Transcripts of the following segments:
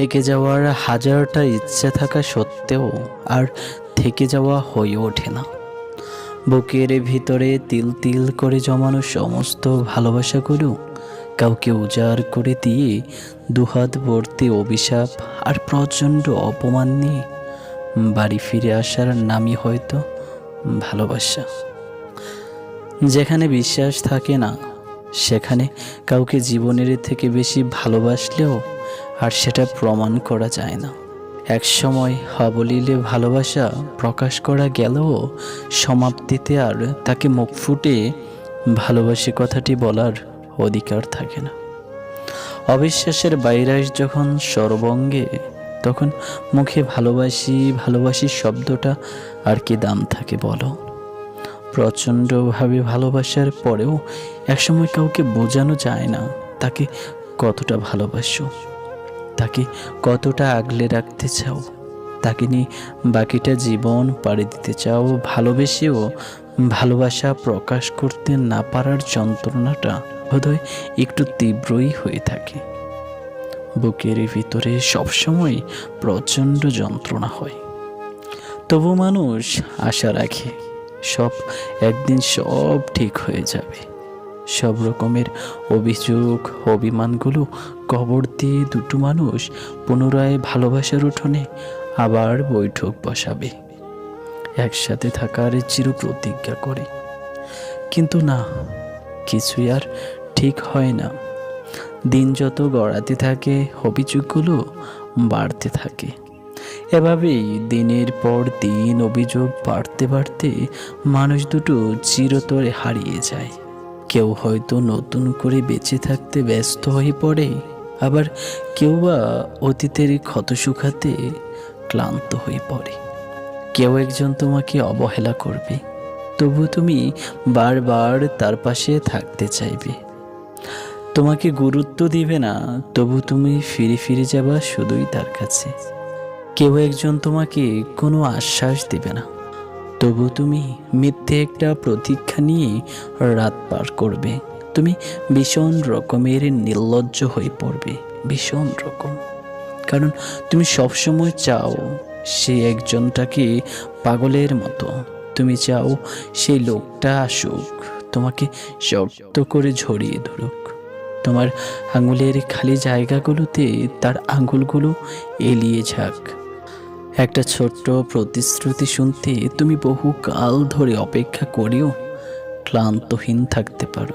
থেকে যাওয়ার হাজারটা ইচ্ছা থাকা সত্ত্বেও আর থেকে যাওয়া হয়ে ওঠে না। বুকের ভিতরে তিল তিল করে জমানো সমস্ত ভালোবাসাগুলো কাউকে উজাড় করে দিয়ে দুহাত ভর্তি অভিশাপ আর প্রচণ্ড অপমান নিয়ে বাড়ি ফিরে আসার নামই হয়তো ভালোবাসা। যেখানে বিশ্বাস থাকে না, সেখানে কাউকে জীবনের থেকে বেশি ভালোবাসলেও আর সেটা প্রমাণ করা যায় না। এক সময় হবলিলে ভালোবাসা প্রকাশ করা গেলেও সমাপ্তিতে আর তাকে মুখ ফুটে ভালোবাসি কথাটি বলার অধিকার থাকে না। অবিশ্বাসের বাইরাস যখন সর্বঙ্গে, তখন মুখে ভালোবাসি ভালোবাসি শব্দটা আর কি দাম থাকে বলো? প্রচণ্ডভাবে ভালোবাসার পরেও একসময় কাউকে বোঝানো যায় না তাকে কতটা ভালোবাসো। তাকে কতটা আগলে রাখতে চাও? তাকে নিয়ে বাকিটা জীবন পাড়ি দিতে চাও। ভালোবেসেও ভালোবাসা প্রকাশ করতে না পারার যন্ত্রণাটা বোধহয় একটু তীব্রই হয়ে থাকে। বুকের ভিতরে সবসময় প্রচণ্ড যন্ত্রণা হয়। তবু মানুষ আশা রাখে, সব একদিন সব ঠিক হয়ে যাবে। সব রকমের অভিযোগ, অভিমানগুলো কবর দিয়ে দুটো মানুষ পুনরায় ভালোবাসার উঠোনে আবার বৈঠক বসাবে। একসাথে থাকার চির প্রতিজ্ঞা করে। কিন্তু না, কিছুই আর ঠিক হয় না। দিন যত গড়াতে থাকে, অভিযোগগুলো বাড়তে থাকে। এভাবেই দিনের পর দিন অভিযোগ বাড়তে বাড়তে মানুষ দুটো চিরতরে হারিয়ে যায়। কেউ হয়তো নতুন করে বেঁচে থাকতে ব্যস্ত হয়ে পড়ে। আবার কেউ বা অতীতের ক্ষত শুকাতে ক্লান্ত হয়ে পড়ে। কেউ একজন তোমাকে অবহেলা করবে। তবু তুমি বারবার তার পাশে থাকতে চাইবে। তোমাকে গুরুত্ব দিবে না, তবু তুমি ফিরে ফিরে যাবা শুধুই তার কাছে। কেউ একজন তোমাকে কোনো আশ্বাস দেবে না। তবু তুমি মিথ্যে একটা প্রতীক্ষা নিয়ে রাত পার করবে। তুমি ভীষণ রকমের নির্লজ্জ হয়ে পড়বে, ভীষণ রকম। কারণ তুমি সবসময় চাও সে একজনটাকে পাগলের মতো। তুমি চাও সেই লোকটা আসুক, তোমাকে শক্ত করে ঝরিয়ে ধরুক। তোমার আঙুলের খালি জায়গাগুলোতে তার আঙুলগুলো এলিয়ে যাক। একটা ছোট্ট প্রতিশ্রুতি শুনতে তুমি বহু কাল ধরে অপেক্ষা করেও, ক্লান্তহীন থাকতে পারো।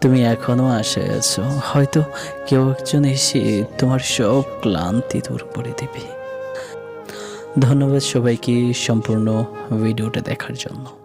তুমি এখনও আশায় আছো, হয়তো কেউ একজন এসে তোমার সব ক্লান্তি দূর করে দেবে। ধন্যবাদ সবাইকে সম্পূর্ণ ভিডিওটা দেখার জন্য।